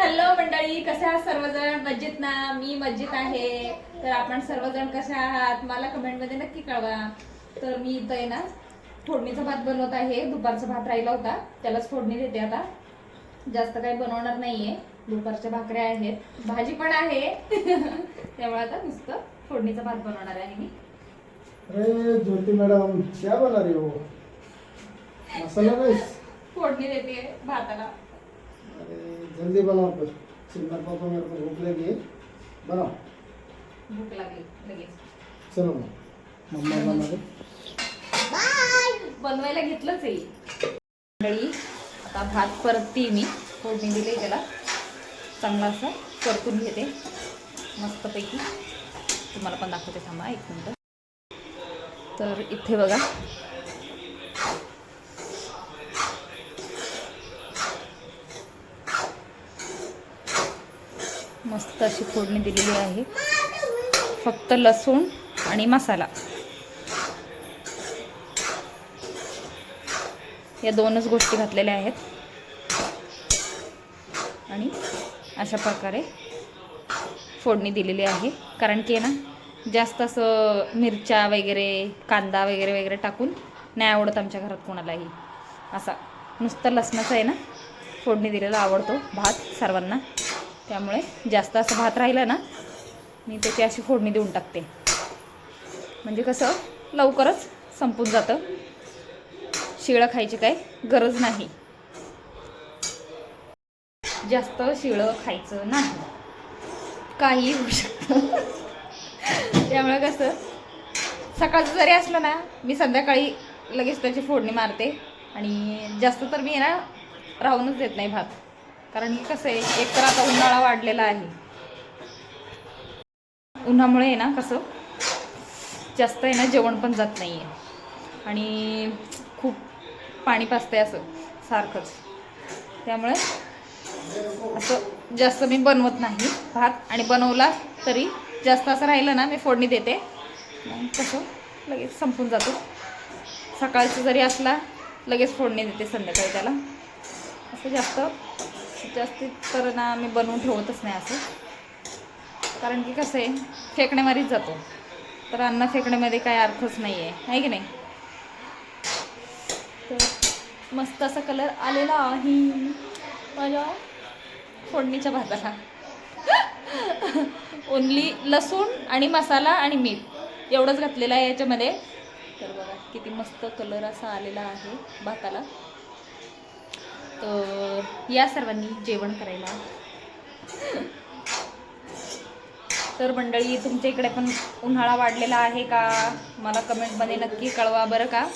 Hello मंडळी कसे आहात सर्वजण? मज्जित ना? मी मज्जित आहे. तर आपण सर्वजण कसे आहात? मला कमेंटमध्ये नक्की कळवा. तर मी इथं आहे ना फोडणीचा भात बनवत आहे. दुपारचा भात राहिला होता. त्यालाच फोडणी देते आता. जास्त काही बनवणार नाहीये. दुपारच्या भाकऱ्या आहेत. भाजी पण आहे. त्यामुळे आता नुसतं फोडणीचा भात बनवणार आहे मी. अरे ज्योति मैडम क्या बना रही हो? मसाला फोडणी देते भाताला. जल्दी बनाओ फिर चिन्ना पापा मेरे को भूख लगी। है बनाओ भूक लागली लगेच। चलो। मम्मा बना दे। बनवायला घेतलंच आहे. मंडळी आता भात परतते मी. फोडणी दिली त्याला. चांगला असं परतून घेते. मस्तपैकी. तुम्हाला पण दाखवते थांबा एक मिनटं. तर इथे बघा. मस्त अशी फोडणी दिलेली आहे. फक्त लसूण आणि मसाला. या दोनच गोष्टी घातलेल्या आहेत. आणि अशा प्रकारे फोडणी दिलेली आहे. कारण की आहे ना जास्त असं मिरच्या वगैरे कांदा वगैरे वगैरे टाकून नाही आवडत आमच्या घरात कोणालाही. असा नुसतं लसणाचं आहे ना फोडणी दिलेला आवडतो भात सर्वांना. त्यामुळे जास्त असं भात राहिलं ना मी त्याची अशी फोडणी देऊन टाकते. म्हणजे कसं लवकरच संपून जातं. शिळं खायची काय गरज नाही. जास्त शिळं खायचं नाही. काही होऊ शकतं. त्यामुळे कसं सकाळचं जरी असलं ना मी संध्याकाळी लगेच त्याची फोडणी मारते. आणि जास्त तर मी ना राहूनच देत नाही भात. कारण की कसं आहे एक तर आता उन्हाळा वाढलेला आहे. उन्हामुळे आहे ना कसं जास्त आहे ना जेवण पण जात नाही आहे आणि खूप पाणी पाचतंय असं सारखंच. त्यामुळे असं जास्त मी बनवत नाही भात. आणि बनवला तरी जास्त असं राहिलं ना मी फोडणी देते. मग कसं लगेच संपून जातो. सकाळचं जरी असला लगेच फोडणी देते संध्याकाळी त्याला. असं जास्त जास्तीत तर ना मी बनवून ठेवतच नाही असं. कारण की कसं आहे फेकण्यामध्येच जातो. तर अन्न फेकण्यामध्ये काय अर्थच नाही आहे आहे की नाही? तर मस्त असा कलर आलेला आहे. माझ्या फोडणीच्या भाताला. ओनली लसूण आणि मसाला आणि मीठ. एवढंच घातलेलं आहे याच्यामध्ये. तर बघा किती मस्त कलर असा आलेला आहे भाताला. तर या सर्वांनी जेवण करायला. तर मंडळी तुमच्या इकडे पण उन्हाळा वाढलेला आहे का? मला कमेंटमध्ये नक्की कळवा बरं का?